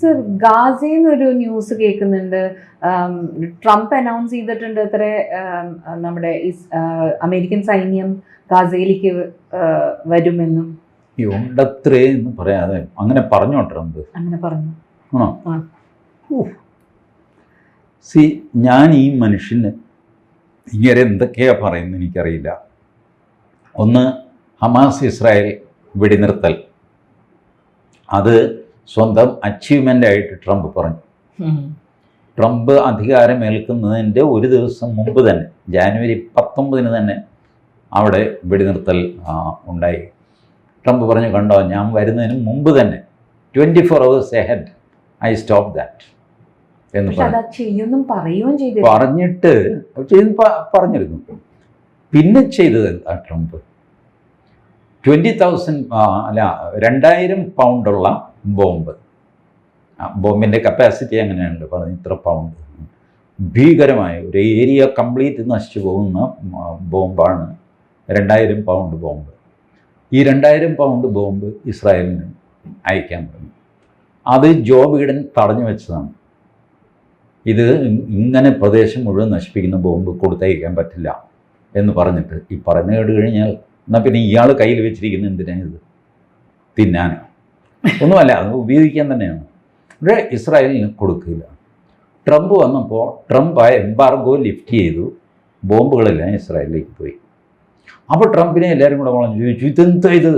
Sir ഗാസയിൽ ഒരു news കേൾക്കുന്നുണ്ട്. ട്രംപ് അനൗൺസ് ചെയ്തിട്ടുണ്ട് അത്ര നമ്മുടെ അമേരിക്കൻ സൈന്യം ഗാസയിലേക്ക് വരുമെന്നും. ഉണ്ടത്രേ എന്ന് പറയാതെ അങ്ങനെ പറഞ്ഞോ ട്രംപ്? അങ്ങനെ പറഞ്ഞു? ആണോ? സി ഞാൻ ഈ മനുഷ്യന് ഇങ്ങനെ എന്തൊക്കെയാ പറയുന്നത് എനിക്കറിയില്ല. ഒന്ന് ഹമാസ് ഇസ്രായേൽ വെടിനിർത്തൽ. അത് സ്വന്തം അച്ചീവ്മെന്റ് ആയിട്ട് ട്രംപ് പറഞ്ഞു. ട്രംപ് അധികാരമേൽക്കുന്നതിന്റെ ഒരു ദിവസം മുമ്പ് തന്നെ ജാനുവരി പത്തൊമ്പതിന് തന്നെ അവിടെ വെടിനിർത്തൽ ഉണ്ടായി. ട്രംപ് പറഞ്ഞു കണ്ടോ ഞാൻ വരുന്നതിന് മുമ്പ് തന്നെ twenty four hours ahead I stop that എന്ന് പറഞ്ഞു. പറഞ്ഞിട്ട് പറഞ്ഞിരുന്നു. പിന്നെ ചെയ്തത് എന്താ ട്രംപ്? ട്വന്റി തൗസൻഡ് അല്ല രണ്ടായിരം പൗണ്ടുള്ള ബോംബ്. ആ, ബോംബിന്റെ കപ്പാസിറ്റി അങ്ങനെയുണ്ട് പറഞ്ഞു ഇത്ര പൗണ്ട് ഭീകരമായ ഒരു ഏരിയ കംപ്ലീറ്റ് നശിച്ചു പോകുന്ന ബോംബാണ് രണ്ടായിരം പൗണ്ട് ബോംബ്. ഈ രണ്ടായിരം പൗണ്ട് ബോംബ് ഇസ്രായേലിന് അയക്കാൻ പറഞ്ഞു അത് ജോ ബൈഡൻ തടഞ്ഞു വെച്ചതാണ്. ഇത് ഇങ്ങനെ പ്രദേശം മുഴുവൻ നശിപ്പിക്കുന്ന ബോംബ് കൊടുത്തയക്കാൻ പറ്റില്ല എന്ന് പറഞ്ഞിട്ട് ഈ പറഞ്ഞു കേട്ട് കഴിഞ്ഞാൽ എന്നാൽ പിന്നെ ഇയാൾ കയ്യിൽ വെച്ചിരിക്കുന്ന എന്തിനാണ് ഇത്? തിന്നാൻ ഒന്നുമല്ല അത് ഉപയോഗിക്കാൻ തന്നെയാണ്. പക്ഷേ ഇസ്രായേലിന് കൊടുക്കില്ല. ട്രംപ് വന്നപ്പോൾ ട്രംപ് ആ എംബാർഗോ ലിഫ്റ്റ് ചെയ്തു. ബോംബുകളെല്ലാം ഇസ്രായേലിലേക്ക് പോയി. അപ്പോൾ ട്രംപിനെ എല്ലാവരും കൂടെ പറഞ്ഞു ചോദിച്ചു ഇതെന്താ ഇത്?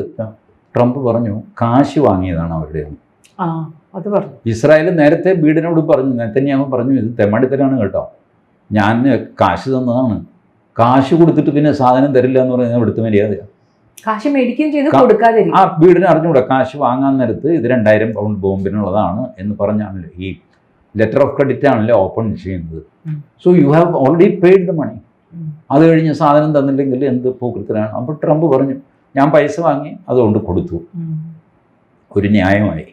ട്രംപ് പറഞ്ഞു കാശ് വാങ്ങിയതാണ് അവരുടെ കയ്യിൽ. നിന്ന്." ആ അത് പറഞ്ഞു. ഇസ്രായേൽ നേരത്തെ ബീഡിനോട് പറഞ്ഞു നെത്തന്യാഹു പറഞ്ഞു ഇത് തെമ്മാടിത്തരാണ് കേട്ടോ. ഞാൻ കാശ് തന്നതാണ്. കാശ് കൊടുത്തിട്ട് പിന്നെ സാധനം തരില്ല എന്ന് പറഞ്ഞാൽ എടുത്ത് മര്യാദയാണ് കാശ് മേടിക്കുകയും ചെയ്ത് കൊടുക്കാതെ ആ വീടിന് അറിഞ്ഞുകൂടെ കാശ് വാങ്ങാൻ നേരത്ത് ഇത് രണ്ടായിരം പൗണ്ട് ബോംബിനുള്ളതാണ് എന്ന് പറഞ്ഞാണല്ലോ ഈ ലെറ്റർ ഓഫ് ക്രെഡിറ്റ് ആണല്ലോ ഓപ്പൺ ചെയ്യുന്നത്. So you have already paid the money. അത് കഴിഞ്ഞ് സാധനം തന്നില്ലെങ്കിൽ എന്ത് പൂക്കൃത്തിലാണ് അപ്പോൾ ട്രംപ് പറഞ്ഞു ഞാൻ പൈസ വാങ്ങി അതുകൊണ്ട് കൊടുത്തു. ഒരു ന്യായമായി.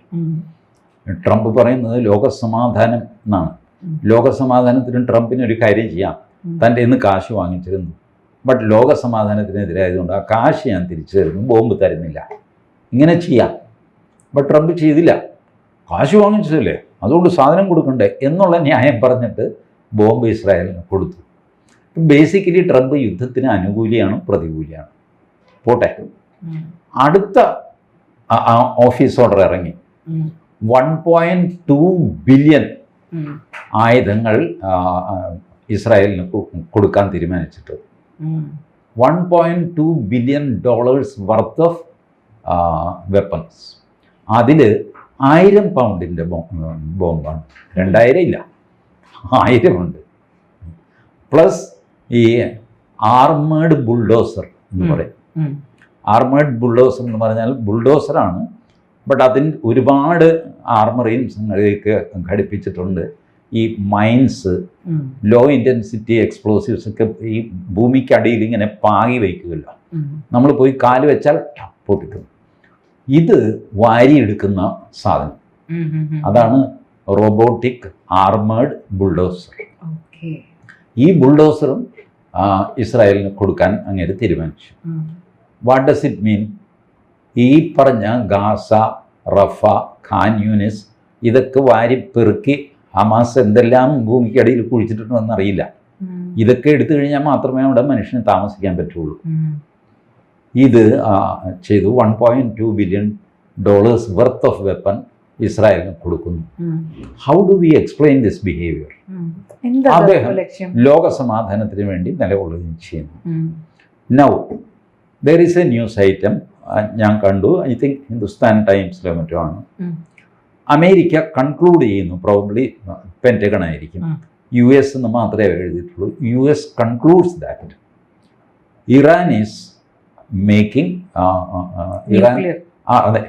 ട്രംപ് പറയുന്നത് ലോകസമാധാനം എന്നാണ്. ലോകസമാധാനത്തിനും ട്രംപിന് ഒരു കാര്യം ചെയ്യാം. തന്റെ ഇന്ന് കാശ് വാങ്ങിച്ചിരുന്നു ബട്ട് ലോകസമാധാനത്തിനെതിരായതുകൊണ്ട് ആ കാശ് ഞാൻ തിരിച്ചു തരുന്നു. ബോംബ് തരുന്നില്ല. ഇങ്ങനെ ചെയ്യാം. ബട്ട് ട്രംപ് ചെയ്തില്ല. കാശ് വാങ്ങിച്ചതല്ലേ? അതുകൊണ്ട് സാധനം കൊടുക്കണ്ടേ? എന്നുള്ള ന്യായം പറഞ്ഞിട്ട് ബോംബ് ഇസ്രായേലിന് കൊടുത്തു. ബേസിക്കലി ട്രംപ് യുദ്ധത്തിന് അനുകൂലിയാണ് പ്രതികൂലിയാണ്. പോട്ടെ. അടുത്ത ഓഫീസ് ഓർഡർ ഇറങ്ങി. വൺ പോയിന്റ് ടു ബില്യൺ ആയുധങ്ങൾ ഇസ്രായേലിന് കൊടുക്കാൻ തീരുമാനിച്ചിട്ട്. ഉം. One point two billion dollars worth of weapons അതിൽ ആയിരം പൗണ്ടിന്റെ ബോംബാണ്. രണ്ടായിരം ഇല്ല. ആയിരമുണ്ട് പ്ലസ് ഈ ആർമേഡ് ബുൾഡോസർ എന്ന്. പറയും. ആർമേഡ് ബുൾഡോസർ എന്ന് പറഞ്ഞാൽ ബുൾഡോസറാണ്. ബട്ട് അതിന് ഒരുപാട് ആർമറീൻസിലേക്ക് ഘടിപ്പിച്ചിട്ടുണ്ട്. ഈ മൈൻസ് ലോ ഇന്റൻസിറ്റി എക്സ്പ്ലോസീവ്സ് ഒക്കെ ഈ ഭൂമിക്കടിയിൽ ഇങ്ങനെ പാകി വയ്ക്കുമല്ലോ നമ്മൾ പോയി കാൽ വെച്ചാൽ പൊട്ടിക്കും ഇത് വാരിയെടുക്കുന്ന സാധനം. അതാണ് റോബോട്ടിക് ആർമേഡ് ബുൾഡോസർ. ഈ ബുൾഡോസറും ഇസ്രായേലിന് കൊടുക്കാൻ അങ്ങനെ തീരുമാനിച്ചു. വാട്ട് ഡസ് ഇറ്റ് മീൻ ഈ പറഞ്ഞ ഗാസ റഫ ഖാൻ യൂനിസ് ഇതൊക്കെ വാരി പെറുക്കി ഹമാസ് എന്തെല്ലാം ഭൂമിക്കടിയിൽ കുഴിച്ചിട്ടുണ്ടെന്ന് അറിയില്ല. ഇതൊക്കെ എടുത്തു കഴിഞ്ഞാൽ മാത്രമേ അവിടെ മനുഷ്യന് താമസിക്കാൻ പറ്റുള്ളൂ. ഇത് ചെയ്തു. One point two billion dollars worth of weapon ഇസ്രായേലിന് കൊടുക്കുന്നു. How do we explain this behaviour അദ്ദേഹം- ലോക സമാധാനത്തിന് വേണ്ടി നിലകൊള്ളുകയും ചെയ്യുന്നു. Now there is a news item ഞാൻ കണ്ടു. ഐ തിങ്ക് ഹിന്ദുസ്ഥാൻ ടൈംസിലോ മറ്റോ ആണ്. അമേരിക്ക കൺക്ലൂഡ് ചെയ്യുന്നു. പ്രോബ്ലി പെന്റഗൺ ആയിരിക്കും. യു എസ് എന്ന് മാത്രമേ അവർ എഴുതിയിട്ടുള്ളൂ. U S concludes that Iran is making Iran ആ അതെ.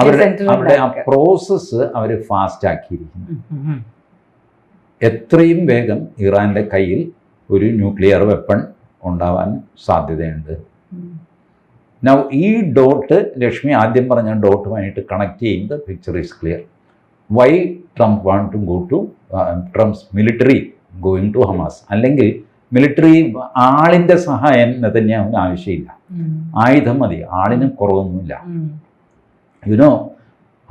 അവരുടെ അവരുടെ ആ പ്രോസസ്സ് അവർ ഫാസ്റ്റ് ആക്കിയിരിക്കുന്നു. എത്രയും വേഗം ഇറാന്റെ കയ്യിൽ ഒരു ന്യൂക്ലിയർ വെപ്പൺ ഉണ്ടാവാൻ സാധ്യതയുണ്ട്. നൗ ഈ ഡോട്ട് ലക്ഷ്മി ആദ്യം പറഞ്ഞ ഡോട്ടുമായിട്ട് കണക്ട് ചെയ്യുന്നത് picture is clear why Trump want to go to Trump's military going to Hamas അല്ലെങ്കിൽ മിലിറ്ററി ആളിന്റെ സഹായം നെതന്യാഹുവിന് ആവശ്യമില്ല. ആയുധം മതി. ആളിന് കുറവൊന്നുമില്ല. ഇതിനോ യുനോ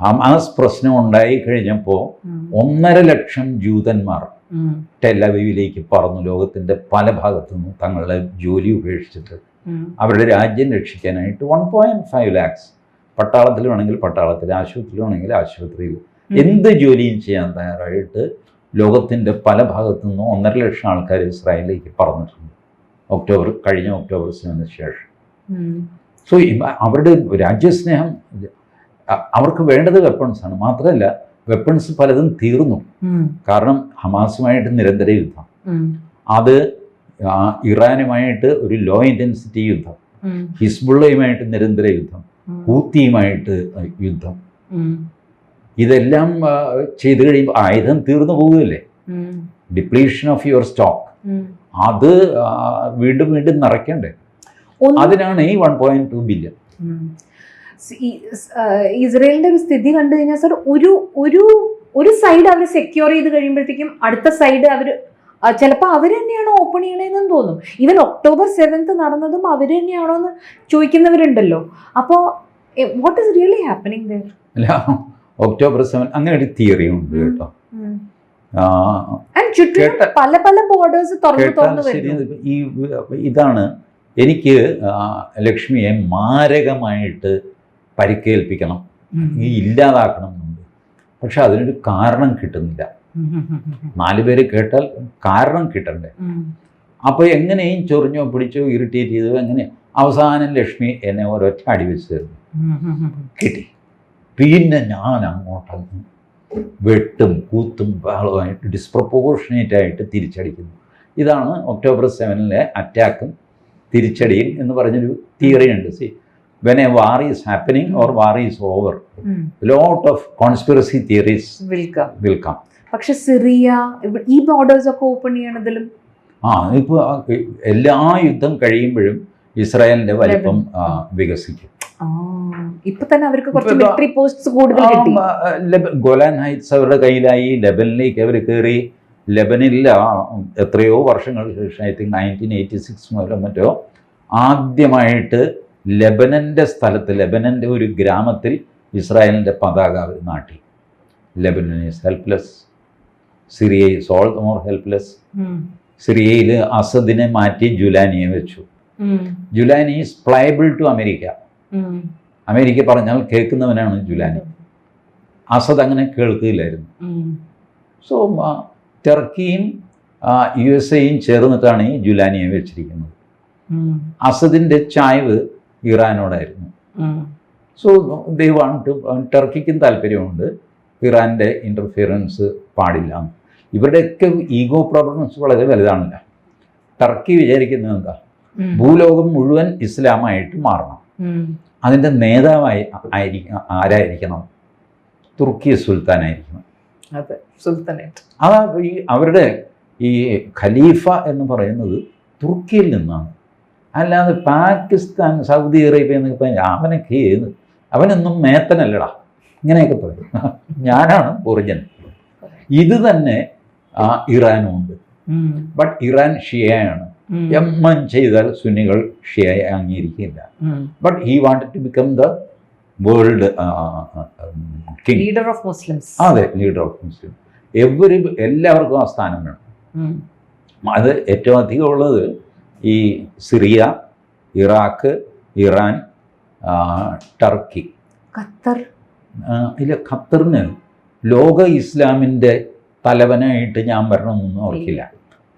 ഹമാസ് പ്രശ്നം ഉണ്ടായി കഴിഞ്ഞപ്പോൾ. ഒന്നര ലക്ഷം ജൂതന്മാർ ടെലവിയിലേക്ക് ടെലവീവിലേക്ക് പറന്നു. ലോകത്തിന്റെ പല ഭാഗത്തു നിന്നും തങ്ങളുടെ ജോലി ഉപേക്ഷിച്ചിട്ട്. അവരുടെ രാജ്യം രക്ഷിക്കാനായിട്ട് വൺ പോയിന്റ് ഫൈവ് ലാക്സ് പട്ടാളത്തിൽ വേണമെങ്കിൽ പട്ടാളത്തിൽ ആശുപത്രിയിൽ വേണമെങ്കിൽ ആശുപത്രിയിൽ. എന്ത് ജോലിയും ചെയ്യാൻ തയ്യാറായിട്ട് ലോകത്തിന്റെ പല ഭാഗത്തു നിന്നും ഒന്നര ലക്ഷം ആൾക്കാർ ഇസ്രായേലിലേക്ക് പറഞ്ഞിട്ടുണ്ട് ഒക്ടോബർ കഴിഞ്ഞ ഒക്ടോബർ സെവന് ശേഷം. സോ അവരുടെ രാജ്യസ്നേഹം അവർക്ക് വേണ്ടത് വെപ്പൺസാണ് മാത്രമല്ല വെപ്പൺസ് പലതും തീർന്നു. കാരണം ഹമാസുമായിട്ട് നിരന്തര യുദ്ധം. അത് ഇറാനുമായിട്ട് ഒരു ലോ ഇന്റൻസിറ്റി യുദ്ധം ഹിസ്ബുള്ളയുമായിട്ട് നിരന്തര യുദ്ധം. ഹൂത്തിയുമായിട്ട് യുദ്ധം. ഇതെല്ലാം ചെയ്തു കഴിയുമ്പോൾ ആയുധം തീർന്നു പോകുകയല്ലേ. ഡിപ്ലീഷൻ ഓഫ് യുവർ സ്റ്റോക്ക് അത് വീണ്ടും വീണ്ടും നിറയ്ക്കണ്ടേ അതിനാണ് ഈ വൺ പോയിന്റ് ടു ബില്യൺ ഇസ്രയേലിന്റെ ഒരു സ്ഥിതി കണ്ടു കഴിഞ്ഞാൽ സർ ഒരു ഒരു ഒരു സൈഡ് അവർ സെക്യൂർ ചെയ്ത് കഴിയുമ്പോഴത്തേക്കും അടുത്ത സൈഡ് അവർ ചിലപ്പോൾ അവർ തന്നെയാണോ ഓപ്പൺ ചെയ്യണതെന്നും തോന്നും. ഈവൻ ഒക്ടോബർ സെവൻത്ത് നടന്നതും അവർ തന്നെയാണോ എന്ന് ചോദിക്കുന്നവരുണ്ടല്ലോ അപ്പോൾ what is really happening there അല്ല ഒക്ടോബർ സെവൻ അങ്ങനെ ഒരു തിയറി ഉണ്ട് കേട്ടോ. പല പല ബോർഡേഴ്സ് തുറന്നു കേട്ടാൽ തുറന്നു ഈ ഇതാണ് എനിക്ക് ലക്ഷ്മിയെ മാരകമായിട്ട് പരിക്കേൽപ്പിക്കണം. ഈ ഇല്ലാതാക്കണം എന്നുണ്ട്. പക്ഷെ അതിനൊരു കാരണം കിട്ടുന്നില്ല. നാല് പേര് കേട്ടാൽ കാരണം കിട്ടണ്ടേ? അപ്പോൾ എങ്ങനെയും ചൊറിഞ്ഞോ പിടിച്ചോ ഇറിറ്റേറ്റ് ചെയ്തോ എങ്ങനെ? അവസാനം ലക്ഷ്മി എന്നെ ഒരൊറ്റ അടി വെച്ച് തരുന്നു. കിട്ടി. പിന്നെ ഞാൻ അങ്ങോട്ടും വെട്ടും കൂത്തും ബഹളമായിട്ട് ഡിസ്പ്രപ്പോർഷനേറ്റ് ആയിട്ട് തിരിച്ചടിക്കുന്നു. ഇതാണ് ഒക്ടോബർ സെവനിലെ അറ്റാക്കും തിരിച്ചടിയും എന്ന് പറഞ്ഞൊരു തിയറി ഉണ്ട്. See when a war is happening or war is over lot of conspiracy theories വിൽക്കാം വിൽക്കാം പക്ഷെ സിറിയ ഈ ബോർഡേഴ്സ് ഒക്കെ ഓപ്പൺ ചെയ്യണതിലും ആ ഇപ്പൊ എല്ലാ യുദ്ധം കഴിയുമ്പോഴും ഇസ്രായേലിന്റെ വലിപ്പം വികസിക്കും. ഇപ്പൊ തന്നെ അവർക്ക് കുറച്ച് മിലിറ്ററി പോസ്റ്റ്സ് കൂടുതൽ കിട്ടി. ഗോലാൻ ഹൈറ്റ്സ് അവരുടെ കയ്യിലായി ലെബനിലേക്ക് അവർ കയറി ലെബനിൽ എത്രയോ വർഷങ്ങൾക്ക് ശേഷം I think nineteen eighty six മുതലോ മറ്റോ ആദ്യമായിട്ട് ലെബനന്റെ സ്ഥലത്ത് ലെബനന്റെ ഒരു ഗ്രാമത്തിൽ ഇസ്രായേലിന്റെ പതാക നാട്ടി. Lebanon is helpless Syria so more helpless. സിറിയയിൽ അസദിനെ മാറ്റി ജുലാനിയെ വെച്ചു. Julani is pliable to America. America പറഞ്ഞാൽ കേൾക്കുന്നവനാണ് ജുലാനി അസദ് അങ്ങനെ കേൾക്കില്ലായിരുന്നു. സോ ടർക്കിയും യു എസ് എയും ചേർന്നിട്ടാണ് ഈ ജുലാനിയെ വെച്ചിരിക്കുന്നത്. അസദിന്റെ ചായ്വ് ഇറാനോടായിരുന്നു. സോ ദൈവാണ് ടു ടർക്കിക്കും താല്പര്യമുണ്ട് ഇറാന്റെ ഇന്റർഫിയറൻസ് പാടില്ല. ഇവരുടെയൊക്കെ ഈഗോ പ്രോബ്ലംസ് വളരെ വലുതാണല്ലോ. ടർക്കി വിചാരിക്കുന്നത് എന്താ? ഭൂലോകം മുഴുവൻ ഇസ്ലാമായിട്ട് മാറണം. അതിന്റെ നേതാവായി ആയിരിക്കണം ആരായിരിക്കണം? തുർക്കി സുൽത്താനായിരിക്കണം. അതെ സുൽത്താനേറ്റ് അതാ ഈ അവരുടെ ഈ ഖലീഫ എന്ന് പറയുന്നത് തുർക്കിയിൽ നിന്നാണ്. അല്ലാതെ പാകിസ്ഥാൻ സൗദി അറേബ്യ എന്നൊക്കെ പറഞ്ഞാൽ അവനൊക്കെ ഏത്? അവനൊന്നും മേത്തനല്ലടാ. ഇങ്ങനെയൊക്കെ പറയും. ഞാനാണ് ഒറിജിനൽ. ഇത് തന്നെ ആ, ഇറാനും ഉണ്ട്. ബട്ട് ഇറാൻ ഷിയയാണ്. എം എമ്മൻ ചെയ്താൽ സുന്നികൾ ഷിയായി അംഗീകരിക്കില്ല. But he wanted to become the world king leader of Muslims അതെ ലീഡർ ഓഫ് മുസ്ലിം എവരി എല്ലാവർക്കും ആ സ്ഥാനം വേണം. അത് ഏറ്റവും അധികം ഉള്ളത് ഈ Syria Iraq Iran Turkey. Qatar. ഇല്ല ഖത്തറിന് ലോക ഇസ്ലാമിന്റെ തലവനായിട്ട് ഞാൻ വരണമെന്നൊന്നും അവർക്കില്ല.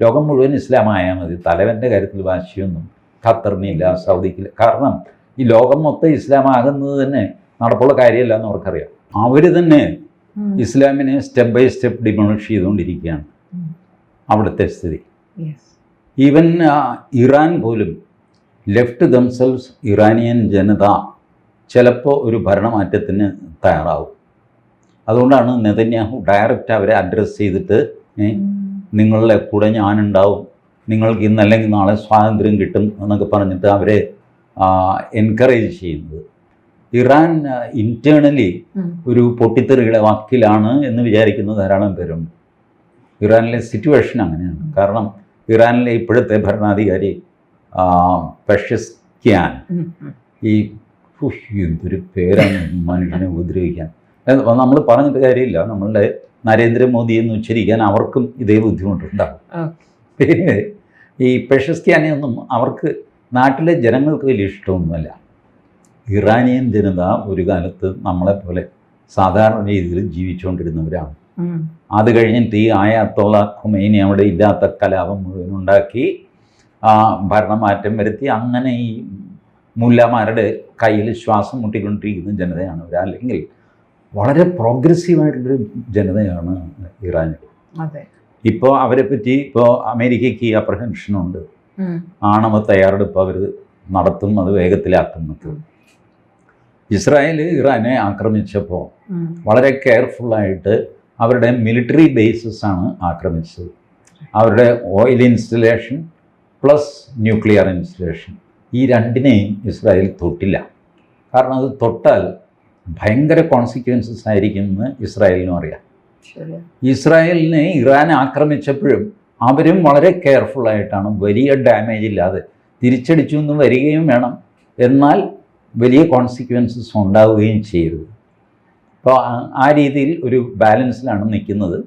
ലോകം മുഴുവൻ ഇസ്ലാമായാൽ മതി. തലവന്റെ കാര്യത്തിൽ വാശിയൊന്നും ഖത്തറിനില്ല സൗദിക്കില്ല. കാരണം ഈ ലോകം മൊത്തം ഇസ്ലാമാകുന്നത് തന്നെ നടപ്പുള്ള കാര്യമല്ല എന്ന് അവർക്കറിയാം. അവർ തന്നെ ഇസ്ലാമിനെ സ്റ്റെപ്പ് ബൈ സ്റ്റെപ്പ് ഡിമോളിഷ് ചെയ്തുകൊണ്ടിരിക്കുകയാണ്. അവിടുത്തെ സ്ഥിതി. ഈവൻ ഇറാൻ പോലും ലെഫ്റ്റ് ദംസെൽസ് ഇറാനിയൻ ജനത ചിലപ്പോൾ ഒരു ഭരണമാറ്റത്തിന് തയ്യാറാവും. അതുകൊണ്ടാണ് നെതന്യാഹു ഡയറക്റ്റ് അവരെ അഡ്രസ്സ് ചെയ്തിട്ട് നിങ്ങളുടെ കൂടെ ഞാനുണ്ടാവും നിങ്ങൾക്ക് ഇന്നല്ലെങ്കിൽ നാളെ സ്വാതന്ത്ര്യം കിട്ടും എന്നൊക്കെ പറഞ്ഞിട്ട് അവരെ എൻകറേജ് ചെയ്യുന്നത്. ഇറാൻ ഇന്റേർണലി ഉം. ഒരു പൊട്ടിത്തെറിയുടെ വാക്കിലാണ് എന്ന് വിചാരിക്കുന്ന ധാരാളം പേരുണ്ട്. ഇറാനിലെ സിറ്റുവേഷൻ അങ്ങനെയാണ്. കാരണം ഇറാനിലെ ഇപ്പോഴത്തെ ഭരണാധികാരി പെഷസ്ക്യാൻ. ഈ എന്തൊരു പേരാണ് മനുഷ്യനെ ഉപദ്രവിക്കാൻ. നമ്മൾ പറഞ്ഞിട്ട് കാര്യമില്ല. നമ്മളുടെ നരേന്ദ്രമോദി എന്ന് ഉച്ചരിക്കാൻ അവർക്കും ഇതേ ബുദ്ധിമുട്ടുണ്ടാകും. പിന്നെ ഈ പെഷസ്ത്യാനെയൊന്നും അവർക്ക് നാട്ടിലെ ജനങ്ങൾക്ക് വലിയ ഇഷ്ടമൊന്നുമല്ല. ഇറാനിയൻ ജനത ഒരു കാലത്ത് നമ്മളെപ്പോലെ സാധാരണ രീതിയിൽ ജീവിച്ചുകൊണ്ടിരുന്നവരാണ്. അത് കഴിഞ്ഞിട്ട് ഈ ആയാത്തുള്ള ഖുമൈനി അവിടെ ഇല്ലാത്ത കലാപം മുഴുവൻ ഉണ്ടാക്കി ആ, ഭരണമാറ്റം വരുത്തി അങ്ങനെ ഈ മുല്ലമാരുടെ കയ്യിൽ ശ്വാസം മുട്ടിക്കൊണ്ടിരിക്കുന്ന ജനതയാണ് അവർ അല്ലെങ്കിൽ വളരെ പ്രോഗ്രസീവായിട്ടുള്ളൊരു ജനതയാണ് ഇറാനിൽ ഇപ്പോൾ അവരെ പറ്റി ഇപ്പോൾ അമേരിക്കയ്ക്ക് ഈ അപ്രഹെൻഷനുണ്ട്. ആണവ തയ്യാറെടുപ്പ് അവർ നടത്തും അത് വേഗത്തിലാക്കും എന്നൊക്കെ. ഇസ്രായേൽ ഇറാനെ ആക്രമിച്ചപ്പോൾ വളരെ കെയർഫുള്ളായിട്ട് അവരുടെ മിലിറ്ററി ബേസസ് ആണ് ആക്രമിച്ചത്. അവരുടെ oil installation plus nuclear installation. ഈ രണ്ടിനെയും ഇസ്രായേൽ തൊട്ടില്ല. കാരണം അത് തൊട്ടാൽ ഭയങ്കര കോൺസിക്വൻസസ് ആയിരിക്കും എന്ന് ഇസ്രായേലിനും അറിയാം. ഇസ്രായേലിനെ ഇറാൻ ആക്രമിച്ചപ്പോഴും അവരും വളരെ കെയർഫുള്ളായിട്ടാണ് വലിയ ഡാമേജ് ഇല്ലാതെ തിരിച്ചടിച്ചു എന്ന് വരികയും വേണം. എന്നാൽ വലിയ കോൺസിക്വൻസസ് ഉണ്ടാവുകയും ചെയ്യരുത്. അപ്പോൾ ആ രീതിയിൽ ഒരു ബാലൻസിലാണ് നിൽക്കുന്നത്.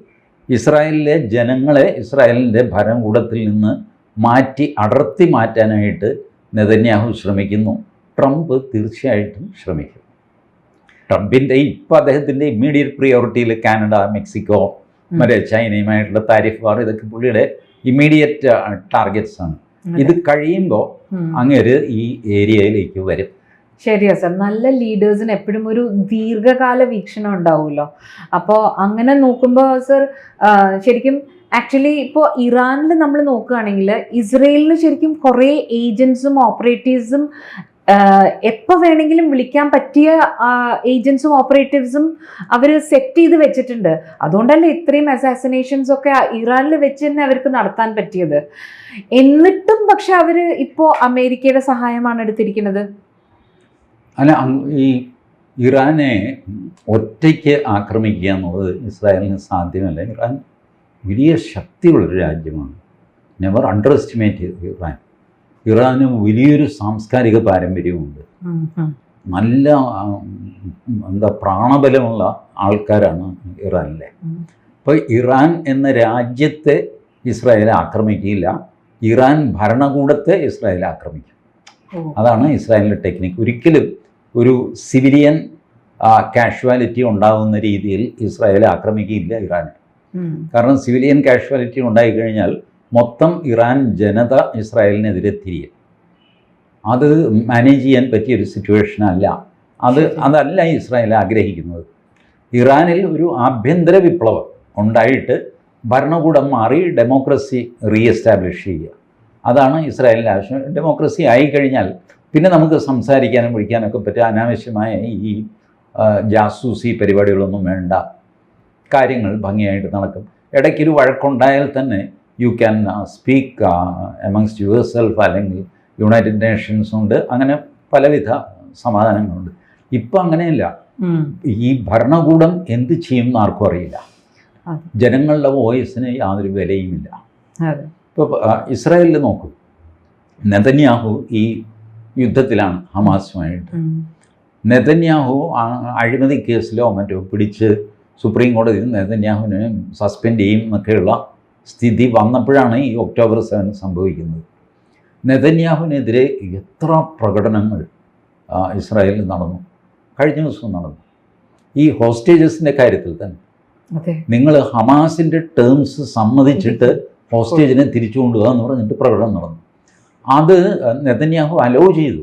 ഇസ്രായേലിലെ ജനങ്ങളെ ഇസ്രായേലിന്റെ ഭരണകൂടത്തിൽ നിന്ന് മാറ്റി അടർത്തി മാറ്റാനായിട്ട് നെതന്യാഹു ശ്രമിക്കുന്നു. ട്രംപ് തീർച്ചയായിട്ടും ശ്രമിക്കും. ട്രംപിന്റെ ഇപ്പോൾ അദ്ദേഹത്തിന്റെ ഇമ്മീഡിയറ്റ് പ്രിയോറിറ്റിയിൽ കാനഡ മെക്സിക്കോ. മറ്റേ ചൈനയുമായിട്ടുള്ള താരിഫ് വാർ ഇതൊക്കെ പുള്ളിയുടെ ഇമ്മീഡിയറ്റ് ടാർഗറ്റ്സ് ആണ്. ഇത് കഴിയുമ്പോൾ അങ്ങനെ അങ്ങേര് ഈ ഏരിയയിലേക്ക് വരും. ശരിയാ സർ. നല്ല ലീഡേഴ്സിന് എപ്പോഴും ഒരു ദീർഘകാല വീക്ഷണം ഉണ്ടാവുമല്ലോ. അപ്പോൾ അങ്ങനെ നോക്കുമ്പോൾ സർ ശരിക്കും ആക്ച്വലി ഇപ്പോൾ ഇറാനിൽ നമ്മൾ നോക്കുകയാണെങ്കിൽ ഇസ്രയേലിന് ശരിക്കും കുറേ ഏജൻസും ഓപ്പറേറ്റീവ്സും എപ്പോൾ വേണമെങ്കിലും വിളിക്കാൻ പറ്റിയ ഏജൻസും ഓപ്പറേറ്റീവ്സും അവർ സെറ്റ് ചെയ്ത് വെച്ചിട്ടുണ്ട്. അതുകൊണ്ടല്ലേ ഇത്രയും അസാസിനേഷൻസ് ഒക്കെ ഇറാനിൽ വെച്ച് തന്നെ അവർക്ക് നടത്താൻ പറ്റിയത്. എന്നിട്ടും പക്ഷെ അവർ ഇപ്പോൾ അമേരിക്കയുടെ സഹായമാണ് എടുത്തിരിക്കുന്നത്. അല്ല ഈ ഇറാനെ ഒറ്റയ്ക്ക് ആക്രമിക്കുക എന്നുള്ളത് ഇസ്രായേലിന് സാധ്യമല്ല. ഇറാൻ വലിയ ശക്തിയുള്ളൊരു രാജ്യമാണ്. Never underestimate Iran. ഇറാന് വലിയൊരു സാംസ്കാരിക പാരമ്പര്യമുണ്ട്. നല്ല എന്താ പ്രാണബലമുള്ള ആൾക്കാരാണ് ഇറാനിലെ. അപ്പോൾ ഇറാൻ എന്ന രാജ്യത്തെ ഇസ്രായേൽ ആക്രമിക്കില്ല. ഇറാൻ ഭരണകൂടത്തെ ഇസ്രായേൽ ആക്രമിക്കും. അതാണ് ഇസ്രായേലിന്റെ ടെക്നിക്ക്. ഒരിക്കലും ഒരു സിവിലിയൻ കാഷ്വാലിറ്റി ഉണ്ടാകുന്ന രീതിയിൽ ഇസ്രായേൽ ആക്രമിക്കുകയില്ല ഇറാൻ. കാരണം സിവിലിയൻ കാഷ്വാലിറ്റി ഉണ്ടായിക്കഴിഞ്ഞാൽ മൊത്തം ഇറാൻ ജനത ഇസ്രായേലിനെതിരെ തിരിയും അത് മാനേജ് ചെയ്യാൻ പറ്റിയ ഒരു സിറ്റുവേഷൻ അല്ല. അത് അതല്ല ഇസ്രായേൽ ആഗ്രഹിക്കുന്നത്. ഇറാനിൽ ഒരു ആഭ്യന്തര വിപ്ലവം ഉണ്ടായിട്ട് ഭരണകൂടം മാറി ഡെമോക്രസി റീഎസ്റ്റാബ്ലിഷ് ചെയ്യുക. അതാണ് ഇസ്രായേലിന്റെ ആവശ്യം. ഡെമോക്രസി ആയിക്കഴിഞ്ഞാൽ പിന്നെ നമുക്ക് സംസാരിക്കാനും വിളിക്കാനൊക്കെ പറ്റുക അനാവശ്യമായ ഈ ജാസൂസി പരിപാടികളൊന്നും വേണ്ട. കാര്യങ്ങൾ ഭംഗിയായിട്ട് നടക്കും. ഇടയ്ക്കൊരു വഴക്കുണ്ടായാൽ തന്നെ you can speak amongst yourself അല്ലെങ്കിൽ യുണൈറ്റഡ് നേഷൻസ് ഉണ്ട്. അങ്ങനെ പലവിധ സമാധാനങ്ങളുണ്ട്. ഇപ്പം അങ്ങനെയല്ല. ഈ ഭരണകൂടം എന്ത് ചെയ്യും ആർക്കും അറിയില്ല. ജനങ്ങളുടെ വോയിസിന് യാതൊരു വിലയുമില്ല. ഇപ്പോൾ ഇസ്രായേലിൽ നോക്കൂ. നെതന്യാഹു ഈ യുദ്ധത്തിലാണ് ഹമാസുമായിട്ട്. നെതന്യാഹു അഴിമതി കേസിലോ മറ്റോ പിടിച്ച് സുപ്രീം കോടതിയിൽ നെതന്യാഹുവിനെ സസ്പെൻഡ് ചെയ്യും എന്നൊക്കെയുള്ള സ്ഥിതി വന്നപ്പോഴാണ് ഈ ഒക്ടോബർ സെവൻ സംഭവിക്കുന്നത്. നെതന്യാഹുവിനെതിരെ എത്ര പ്രകടനങ്ങൾ ഇസ്രായേലിൽ നടന്നു. കഴിഞ്ഞ ദിവസം നടന്നു. ഈ ഹോസ്റ്റേജസിന്റെ കാര്യത്തിൽ തന്നെ. നിങ്ങൾ ഹമാസിന്റെ ടേംസ് സമ്മതിച്ചിട്ട് ഹോസ്റ്റേജിനെ തിരിച്ചു കൊണ്ടുപോകാന്ന് പറഞ്ഞിട്ട് പ്രകടനം നടന്നു. അത് നെതന്യാഹു അലോ ചെയ്തു.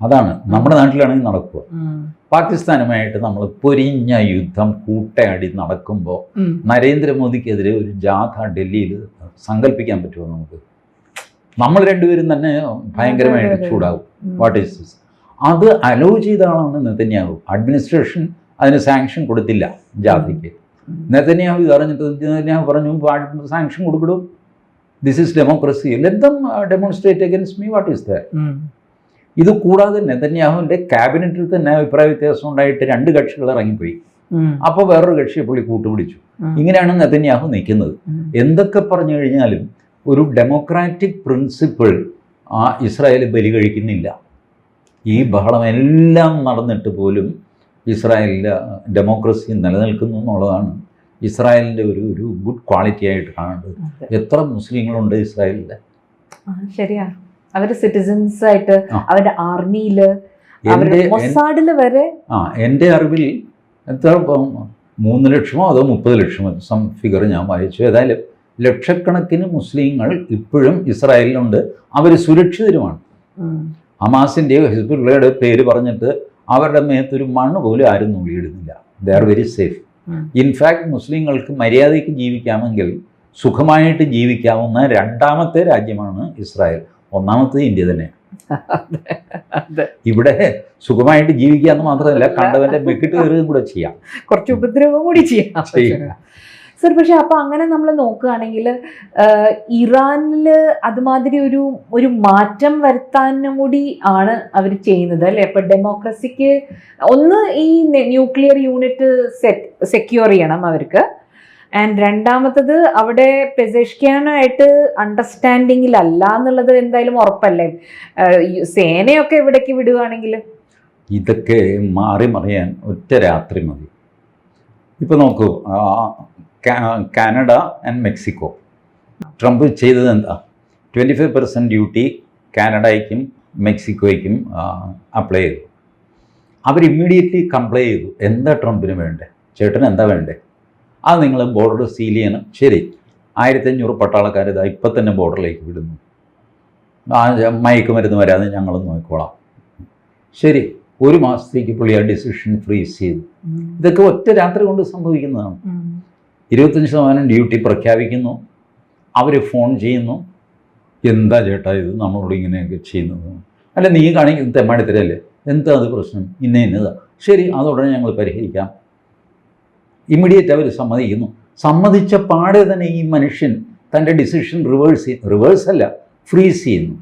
അതാണ് നമ്മുടെ നാട്ടിലാണെങ്കിൽ നടക്കുക. പാകിസ്ഥാനുമായിട്ട് നമ്മൾ പൊരിഞ്ഞ യുദ്ധം കൂട്ടയാടി നടക്കുമ്പോൾ. നരേന്ദ്രമോദിക്കെതിരെ ഒരു ജാഥ ഡൽഹിയിൽ സങ്കല്പിക്കാൻ പറ്റുമോ നമുക്ക്? നമ്മൾ രണ്ടുപേരും തന്നെ ഭയങ്കരമായിട്ട് ഉം. വാട്ട് ഈസ് ദിസ് അത് അലോ ചെയ്താണെന്ന് നെതന്യാഹു. അഡ്മിനിസ്ട്രേഷൻ അതിന് സാങ്ഷൻ കൊടുത്തില്ല ജാഥയ്ക്ക്. നെതന്യാഹു ഇത് അറിഞ്ഞിട്ട് നെതന്യാഹു പറഞ്ഞു സാങ്ഷൻ കൊടുക്കണം this is democracy let them demonstrate against me what is the. ഇത് കൂടാതെ നെതന്യാഹുവിന്റെ ക്യാബിനറ്റിൽ തന്നെ അഭിപ്രായ വ്യത്യാസം ഉണ്ടായിട്ട് രണ്ട് കക്ഷികൾ ഇറങ്ങിപ്പോയി. അപ്പോൾ വേറൊരു കക്ഷിയെ പുള്ളി കൂട്ടുപിടിച്ചു. ഇങ്ങനെയാണ് നെതന്യാഹു നിൽക്കുന്നത്. എന്തൊക്കെ പറഞ്ഞു കഴിഞ്ഞാലും ഒരു ഡെമോക്രാറ്റിക് പ്രിൻസിപ്പിൾ ആ ഇസ്രായേൽ ബലി കഴിക്കുന്നില്ല. ഈ ബഹളം എല്ലാം നടന്നിട്ട് പോലും ഇസ്രായേലിലെ ഡെമോക്രസി നിലനിൽക്കുന്നു എന്നുള്ളതാണ് ഇസ്രായേലിന്റെ ഒരു ഒരു ഗുഡ് ക്വാളിറ്റി ആയിട്ട് കാണേണ്ടത്. എത്ര മുസ്ലിങ്ങളുണ്ട് ഇസ്രായേലിൽ ശരിയാണ് ശരിയാ. അവർ സിറ്റിസൺസ് ആയിട്ട് അവരുടെ ആർമിയിൽ അവരുടെ മൊസാഡിൽ വരെ ആ എന്റെ അറിവിൽ എത്ര മൂന്ന് ലക്ഷമോ അതോ മുപ്പത് ലക്ഷമോ സം ഫിഗർ ഞാൻ വായിച്ചു. ഏതായാലും ലക്ഷക്കണക്കിന് മുസ്ലിങ്ങൾ ഇപ്പോഴും ഇസ്രായേലിലുണ്ട്. അവർ സുരക്ഷിതരുമാണ്. ഹമാസിന്റെയോ ഹിസ്ബുള്ളയുടെ പേര് പറഞ്ഞിട്ട് അവരുടെ മേത്തൊരു മണ്ണ് പോലും ആരും നുള്ളിയിടുന്നില്ല. They are very safe. In fact മുസ്ലിങ്ങൾക്ക് മര്യാദയ്ക്ക് ജീവിക്കാമെങ്കിൽ സുഖമായിട്ട് ജീവിക്കാവുന്ന രണ്ടാമത്തെ രാജ്യമാണ് ഇസ്രായേൽ. ഒന്നാമത്തെ ഇന്ത്യ തന്നെ. അതെ, അതെ. ഇവിടെ സുഖമായിട്ട് ജീവിക്കുക എന്ന് മാത്രമല്ല കണ്ടവന്റെ മെക്കിട്ട് കയറുകയും കൂടെ ചെയ്യാം. കുറച്ച് ഉപദ്രവം കൂടി ചെയ്യാം. സർ പക്ഷെ അപ്പൊ അങ്ങനെ നമ്മൾ നോക്കുകയാണെങ്കിൽ ഇറാനിൽ അതുമാതിരി ഒരു ഒരു മാറ്റം വരുത്താനും കൂടി ആണ് അവർ ചെയ്യുന്നത് അല്ലെ? ഇപ്പൊ ഡെമോക്രസിക്ക് ഒന്ന് ഈ ന്യൂക്ലിയർ യൂണിറ്റ് സെക്യൂർ ചെയ്യണം അവർക്ക്. ആൻഡ് രണ്ടാമത്തത് അവിടെ പെസഷ്ക്കാനായിട്ട് അണ്ടർസ്റ്റാൻഡിങ്ങിലല്ല എന്നുള്ളത് എന്തായാലും ഉറപ്പല്ലേ? സേനയൊക്കെ ഇവിടേക്ക് വിടുകയാണെങ്കിൽ ഇതൊക്കെ മാറി മറിയാൻ ഒറ്റ രാത്രി മതി. ഇപ്പൊ നോക്കൂ കാനഡ ആൻഡ് മെക്സിക്കോ. ട്രംപ് ചെയ്തത് എന്താ? ട്വന്റി ഫൈവ് പെർസെന്റ് ഡ്യൂട്ടി കാനഡയ്ക്കും മെക്സിക്കോയ്ക്കും അപ്ലൈ ചെയ്തു. അവർ ഇമ്മീഡിയറ്റ്ലി കംപ്ലൈ ചെയ്തു. എന്താ ട്രംപിന് വേണ്ടേ? ചേട്ടന് എന്താ വേണ്ടേ? അത് നിങ്ങൾ ബോർഡർ സീൽ ചെയ്യണം. ശരി. ആയിരത്തഞ്ഞൂറ് പട്ടാളക്കാർ ഇതാ ഇപ്പം തന്നെ ബോർഡറിലേക്ക് വിടുന്നു. ആ മയക്കുമരുന്ന് വരാതെ ഞങ്ങൾ നോക്കിക്കോളാം. ശരി. ഒരു മാസത്തേക്ക് പുള്ളി ആ ഡിസിഷൻ ഫ്രീസ് ചെയ്തു. ഇതൊക്കെ ഒറ്റ രാത്രി കൊണ്ട് സംഭവിക്കുന്നതാണ്. ഇരുപത്തഞ്ച് ശതമാനം ഡ്യൂട്ടി പ്രഖ്യാപിക്കുന്നു. അവർ ഫോൺ ചെയ്യുന്നു. എന്താ ചേട്ടാ ഇത് നമ്മളോട് ഇങ്ങനെയൊക്കെ ചെയ്യുന്നത്? അല്ല നീ കാണിക്കുന്ന തെമ്മാടിത്തരല്ലേ? എന്താ അത് പ്രശ്നം? ഇന്ന ഇന്നതാ. ശരി അതുടനെ ഞങ്ങൾ പരിഹരിക്കാം. ഇമ്മീഡിയറ്റ് അവർ സമ്മതിക്കുന്നു. സമ്മതിച്ച പാടെ തന്നെ ഈ മനുഷ്യൻ തന്റെ ഡിസിഷൻ റിവേഴ്സ് ചെയ്യും റിവേഴ്സ് അല്ല ഫ്രീസ് ചെയ്യുന്നു.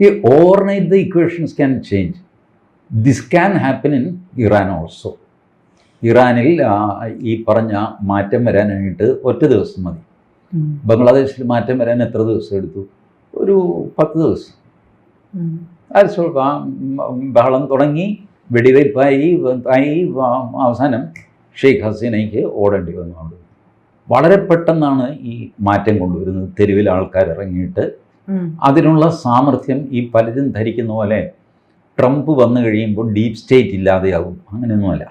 ഈ overnight the equations can change this can happen in Iran also ഇറാനിൽ ഈ പറഞ്ഞ മാറ്റം വരാനായിട്ട് ഒറ്റ ദിവസം മതി. ബംഗ്ലാദേശിൽ മാറ്റം വരാൻ എത്ര ദിവസം എടുത്തു? ഒരു പത്ത് ദിവസം. ഉം, ബഹളം തുടങ്ങി വെടിവയ്പ്പായി ആയി അവസാനം ഷെയ്ഖ് ഹസീനയ്ക്ക് ഓടേണ്ടി വന്നു അവിടെ വളരെ പെട്ടെന്നാണ് ഈ മാറ്റം കൊണ്ടുവരുന്നത്. തെരുവിൽ ആൾക്കാർ ഇറങ്ങിയിട്ട് അതിനുള്ള സാമർഥ്യം ഈ പലരും ധരിക്കുന്ന പോലെ ട്രംപ് വന്നു കഴിയുമ്പോൾ ഡീപ് സ്റ്റേറ്റ് ഇല്ലാതെയാവും അങ്ങനെയൊന്നുമല്ല.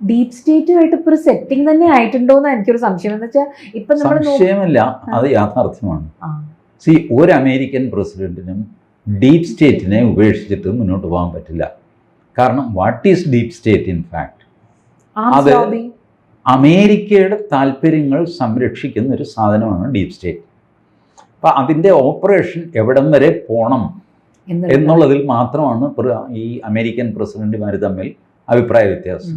ഡീപ് സ്റ്റേറ്റുമായിട്ട് ഇപ്പൊ ഒരു സെറ്റിംഗ് തന്നെ ആയിട്ടുണ്ടോ എന്ന് എനിക്കൊരു സംശയം. എന്ന് വെച്ചാൽ ഇപ്പൊ നമ്മൾ സംശയമല്ല. അത് യാഥാർത്ഥ്യമാണ്. സി ഒരു അമേരിക്കൻ പ്രസിഡന്റിനും ഡീപ് സ്റ്റേറ്റിനെ ഉപേക്ഷിച്ചിട്ട് മുന്നോട്ട് പോകാൻ പറ്റില്ല. കാരണം what is deep state in fact അത് അമേരിക്കയുടെ താല്പര്യങ്ങൾ സംരക്ഷിക്കുന്ന ഒരു സാധനമാണ് ഡീപ് സ്റ്റേറ്റ്. അപ്പം അതിന്റെ ഓപ്പറേഷൻ എവിടം വരെ പോകണം എന്നുള്ളതിൽ മാത്രമാണ് ഈ അമേരിക്കൻ പ്രസിഡന്റുമാർ തമ്മിൽ അഭിപ്രായ വ്യത്യാസം.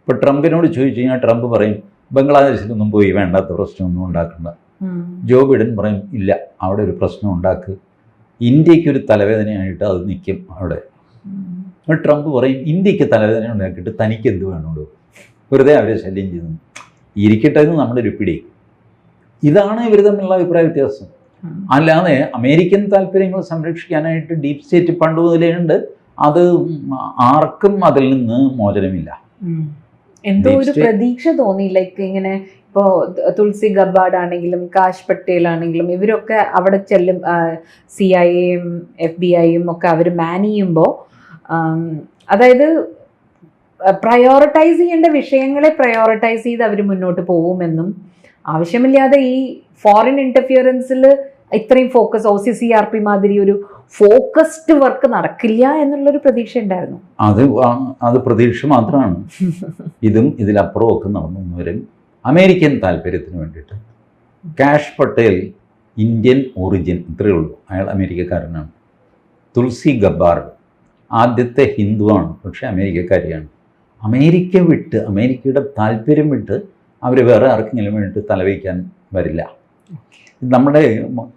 ഇപ്പോൾ ട്രംപിനോട് ചോദിച്ചു കഴിഞ്ഞാൽ ട്രംപ് പറയും ബംഗ്ലാദേശിലൊന്നും പോയി വേണ്ടാത്ത പ്രശ്നമൊന്നും ഉണ്ടാക്കണ്ട. ജോ ബിഡൻ പറയും ഇല്ല അവിടെ ഒരു പ്രശ്നം ഉണ്ടാക്ക്. ഇന്ത്യയ്ക്ക് ഒരു തലവേദനയായിട്ട് അത് നിൽക്കും അവിടെ. ട്രംപ് പറയും ഇന്ത്യയ്ക്ക് തലവേദന ഉണ്ടാക്കിയിട്ട് തനിക്ക് എന്ത് വേണോടോ വെറുതെ അവരെ ശല്യം ചെയ്യുന്നു. ഇരിക്കട്ടെ എന്ന് നമ്മുടെ ഒരു പിടി. ഇതാണ് ഇവർ തമ്മിലുള്ള അഭിപ്രായ വ്യത്യാസം. അല്ലാതെ അമേരിക്കൻ താല്പര്യങ്ങൾ സംരക്ഷിക്കാനായിട്ട് ഡീപ് സ്റ്റേറ്റ് പണ്ട് മുതലേ ഉണ്ട് അത് ആർക്കും അതിൽ നിന്ന് മോചനമില്ല. എന്തോ ഒരു പ്രതീക്ഷ തോന്നി. ലൈക്ക് ഇങ്ങനെ ഇപ്പോ തുൾസി തുളസി ഗബാഡ് ആണെങ്കിലും കാശ് പട്ടേൽ ആണെങ്കിലും ഇവരൊക്കെ അവിടെ ചെല്ലും സി ഐ എയും എഫ് ബി ഐയും ഒക്കെ അവർ മാൻ ചെയ്യുമ്പോൾ അതായത് പ്രയോറിറ്റൈസ് ചെയ്യേണ്ട വിഷയങ്ങളെ പ്രയോറിറ്റൈസ് ചെയ്ത് അവർ മുന്നോട്ട് പോകുമെന്നും ആവശ്യമില്ലാതെ ഈ ഫോറിൻ ഇന്റർഫിയറൻസിൽ ഇത്രയും focus O C C R P മാതിരി ഒരു ഫോക്കസ്ഡ് വർക്ക് നടക്കില്ല എന്നുള്ളൊരു പ്രതീക്ഷ ഉണ്ടായിരുന്നു. അത് അത് പ്രതീക്ഷ മാത്രമാണ്. ഇതും ഇതിലപ്പുറവും ഒക്കെ നടന്നു വരും അമേരിക്കൻ താല്പര്യത്തിന് വേണ്ടിയിട്ട് കാഷ് പട്ടേൽ ഇന്ത്യൻ ഒറിജിൻ ഇത്രയേ ഉള്ളൂ. അയാൾ അമേരിക്കക്കാരനാണ്. തുൾസി ഗബ്ബാർ ആദ്യത്തെ ഹിന്ദുവാണ് പക്ഷേ അമേരിക്കക്കാരിയാണ്. അമേരിക്ക വിട്ട് അമേരിക്കയുടെ താല്പര്യം വിട്ട് അവർ വേറെ ആർക്കെങ്കിലും വേണ്ടിയിട്ട് തലവയ്ക്കാൻ വരില്ല. നമ്മുടെ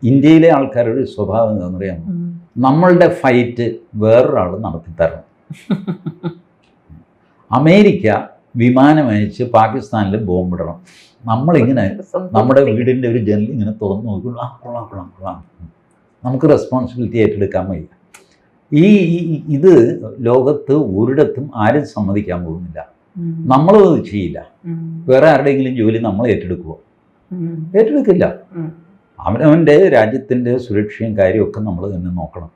ഇന്ത്യയിലെ ആൾക്കാരുടെ സ്വഭാവം എന്താണെന്നറിയാമോ അറിയാം നമ്മളുടെ ഫൈറ്റ് വേറൊരാൾ നടത്തിത്തരണം അമേരിക്ക വിമാനം അയച്ച് പാകിസ്ഥാനിൽ ബോംബിടണം നമ്മളിങ്ങനെ നമ്മുടെ വീടിന്റെ ഒരു ജനൽ ഇങ്ങനെ തുറന്നു നോക്കുള്ളൂ ആ കൊള്ളാം കൊള്ളാം കൊള്ളാം. നമുക്ക് റെസ്പോൺസിബിലിറ്റി ഏറ്റെടുക്കാൻ വയ്യ. ഈ ഇത് ലോകത്ത് ഒരിടത്തും ആരും സമ്മതിക്കാൻ പോകുന്നില്ല. നമ്മളത് ചെയ്യില്ല. വേറെ ആരുടെയെങ്കിലും ജോലി നമ്മൾ ഏറ്റെടുക്കുമോ ഏറ്റെടുക്കില്ല. അവനവന്റെ രാജ്യത്തിന്റെ സുരക്ഷയും കാര്യമൊക്കെ നമ്മൾ തന്നെ നോക്കണം.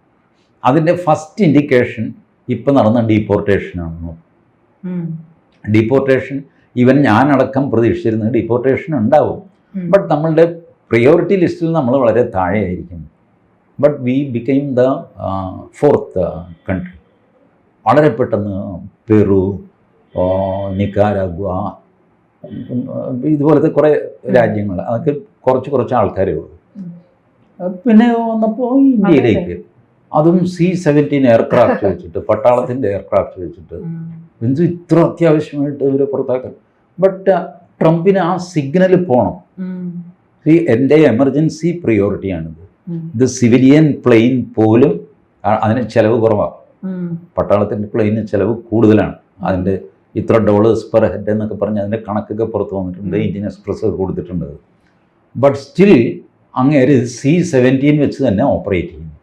അതിന്റെ ഫസ്റ്റ് ഇൻഡിക്കേഷൻ ഇപ്പം നടന്ന ഡീപ്പോർട്ടേഷനാണ് ഉം. ഡീപ്പോർട്ടേഷൻ ഈവൻ ഞാനടക്കം പ്രതീക്ഷിച്ചിരുന്നത് ഡീപ്പോർട്ടേഷൻ ഉണ്ടാവും. ബട്ട് നമ്മളുടെ പ്രയോറിറ്റി ലിസ്റ്റിൽ നമ്മൾ വളരെ താഴെയായിരിക്കും. But we became the fourth country വളരെ പെട്ടെന്ന് പെറു നിക്കാരാഗ്വ ഇതുപോലത്തെ കുറേ രാജ്യങ്ങൾ അതൊക്കെ കുറച്ച് കുറച്ച് ആൾക്കാരേ ഉള്ളൂ. പിന്നെ വന്നപ്പോൾ ഇന്ത്യയിലേക്ക് അതും സി സെവന്റീൻ എയർക്രാഫ്റ്റ് വെച്ചിട്ട് പട്ടാളത്തിന്റെ എയർക്രാഫ്റ്റ് വെച്ചിട്ട്. എന്ത് ഇത്ര അത്യാവശ്യമായിട്ട് ഇവരെ പുറത്താക്കാൻ ബട്ട് ട്രംപിന് ആ സിഗ്നൽ പോകണം. ഈ എന്റെ എമർജൻസി പ്രിയോറിറ്റിയാണിത്. ഇത് സിവിലിയൻ പ്ലെയിൻ പോലും അതിന് ചിലവ് കുറവാണ്. പട്ടാളത്തിന്റെ പട്ടാളത്തിന്റെ പ്ലെയിന് ചിലവ് കൂടുതലാണ്. അതിന്റെ ഇത്ര ഡോളേഴ്സ് പെർ ഹെഡ് എന്നൊക്കെ പറഞ്ഞ് അതിന്റെ കണക്കൊക്കെ പുറത്ത് വന്നിട്ടുണ്ട്. ഇന്ത്യൻ എക്സ്പ്രസ് ഒക്കെ കൊടുത്തിട്ടുണ്ട്. ബട്ട് സ്റ്റിൽ അങ്ങേര് സി സെവന്റീൻ വെച്ച് തന്നെ ഓപ്പറേറ്റ് ചെയ്യുന്നു.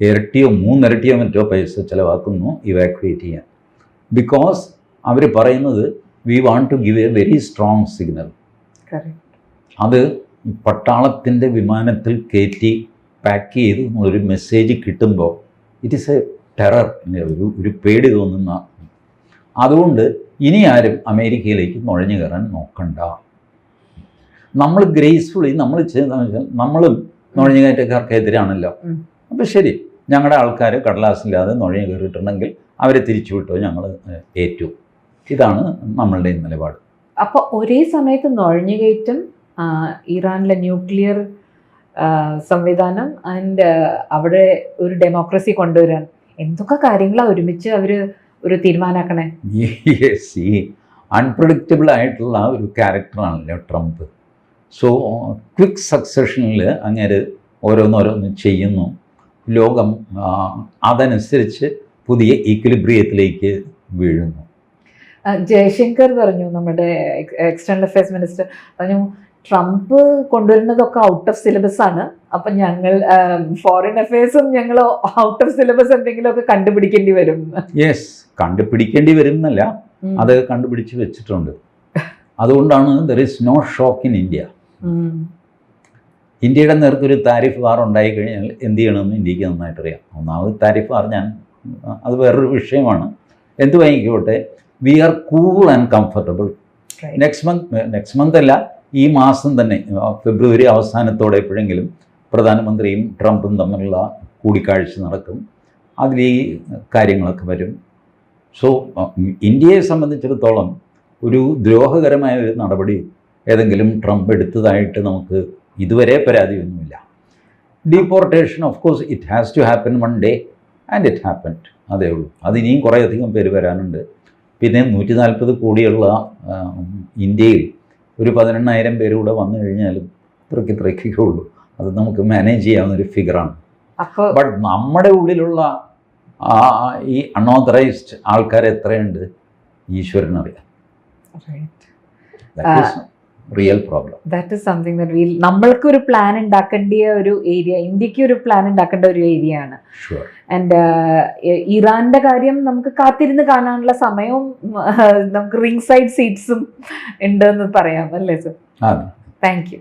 ഇരട്ടിയോ മൂന്നിരട്ടിയോ മറ്റോ പൈസ ചിലവാക്കുന്നു ഇവാക്വേറ്റ് ചെയ്യാൻ. ബിക്കോസ് അവർ പറയുന്നത് we want to give a very strong signal. അത് പട്ടാളത്തിന്റെ വിമാനത്തിൽ കയറ്റി പാക്ക് ചെയ്ത് ഒരു മെസ്സേജ് കിട്ടുമ്പോൾ ഇറ്റ് ഈസ് എ ടെറർ ഒരു ഒരു പേടി തോന്നുന്ന അതുകൊണ്ട് ഇനി ആരും അമേരിക്കയിലേക്ക് നുഴഞ്ഞു കയറാൻ നോക്കണ്ട. നമ്മൾ ഗ്രേസ്ഫുള്ളി നമ്മൾ ചെയ്യുന്ന വെച്ചാൽ നമ്മളും നുഴഞ്ഞുകയറ്റക്കാർക്കെതിരാണല്ലോ. അപ്പം ശരി ഞങ്ങളുടെ ആൾക്കാർ കടലാസില്ലാതെ നുഴഞ്ഞു കയറിയിട്ടുണ്ടെങ്കിൽ അവരെ തിരിച്ചു വിട്ടോ ഞങ്ങൾ ഏറ്റു. ഇതാണ് നമ്മളുടെ നിലപാട് അപ്പോൾ ഒരേ സമയത്ത് നുഴഞ്ഞുകയറ്റം ഇറാനിലെ ന്യൂക്ലിയർ സംവിധാനം ആൻഡ് അവിടെ ഒരു ഡെമോക്രസി കൊണ്ടുവരാൻ. എന്തൊക്കെ കാര്യങ്ങളാണ് ഒരുമിച്ച് അവർ ഒരു തീരുമാനാക്കണേ? യെസ് ഈ അൺപ്രഡിക്റ്റബിൾ ആയിട്ടുള്ള ഒരു ക്യാരക്ടറാണല്ലോ ട്രംപ്. സോ ക്വിക്ക് സക്സഷനിൽ അങ്ങനെ ഓരോന്നോരോന്ന് ചെയ്യുന്നു. ലോകം അതനുസരിച്ച് പുതിയ ഈക്വിലിബ്രിയത്തിലേക്ക് വീഴുന്നു. ജയശങ്കർ പറഞ്ഞു നമ്മുടെ എക്സ്റ്റേണൽ അഫയേഴ്സ് മിനിസ്റ്റർ പറഞ്ഞു ട്രംപ് കൊണ്ടുവരുന്നതൊക്കെ ഔട്ട് ഓഫ് സിലബസ് ആണ്. അപ്പൊ ഞങ്ങൾ ഫോറിൻ അഫയേഴ്സും ഞങ്ങൾ ഔട്ട് ഓഫ് സിലബസ് എന്തെങ്കിലുമൊക്കെ കണ്ടുപിടിക്കേണ്ടി വരും. യെസ് കണ്ടുപിടിക്കേണ്ടി വരും എന്നല്ല അത് കണ്ടുപിടിച്ച് വെച്ചിട്ടുണ്ട്. അതുകൊണ്ടാണ് there is no shock in India. ഇന്ത്യയുടെ നേർക്കൊരു താരിഫ് വാർ ഉണ്ടായി കഴിഞ്ഞാൽ എന്ത് ചെയ്യണമെന്ന് ഇന്ത്യയ്ക്ക് നന്നായിട്ട് അറിയാം. ഒന്നാമത് താരിഫ് വാർ ഞാൻ അത് വേറൊരു വിഷയമാണ്. എന്ത് വാങ്ങിക്കോട്ടെ we are cool and comfortable next month next month അല്ല ഈ മാസം തന്നെ ഫെബ്രുവരി അവസാനത്തോടെ എപ്പോഴെങ്കിലും പ്രധാനമന്ത്രിയും ട്രംപും തമ്മിലുള്ള കൂടിക്കാഴ്ച നടക്കും. അതിൽ ഈ കാര്യങ്ങളൊക്കെ വരും. സോ ഇന്ത്യയെ സംബന്ധിച്ചിടത്തോളം ഒരു ദ്രോഹകരമായ ഒരു നടപടി ഏതെങ്കിലും ട്രംപ് എടുത്തതായിട്ട് നമുക്ക് ഇതുവരെ പരാതിയൊന്നുമില്ല. Deportation of course it has to happen one day and it happened അതേ ഉള്ളൂ. അതിനിയും കുറേയധികം പേര് വരാനുണ്ട്. പിന്നെ നൂറ്റി നാൽപ്പത് കോടിയുള്ള ഇന്ത്യയിൽ ഒരു പതിനെണ്ണായിരം പേര് കൂടെ വന്നു കഴിഞ്ഞാലും ഇത്രയ്ക്ക് ഇത്രയ്ക്കേ ഉള്ളൂ അത് നമുക്ക് മാനേജ് ചെയ്യാവുന്ന ഒരു ഫിഗറാണ് ബട്ട് നമ്മുടെ ഉള്ളിലുള്ള ഈ അൺഓതറൈസ്ഡ് ആൾക്കാർ എത്രയുണ്ട് ഈശ്വരനറിയാം real problem that is something that will നമ്മൾക്ക് ഒരു പ്ലാൻ ഉണ്ടാക്കേണ്ട ഒരു ഏരിയ ഇന്ത്യയ്ക്ക് ഒരു പ്ലാൻ ഉണ്ടാക്കേണ്ട ഒരു ഏരിയ ആണ്. ആൻഡ് ഇറാന്റെ കാര്യം നമുക്ക് കാത്തിരുന്ന് കാണാനുള്ള സമയവും നമുക്ക് റിംഗ് സൈഡ് സീറ്റ്സും ഉണ്ടെന്ന് പറയാം അല്ലേ സർ താങ്ക് യു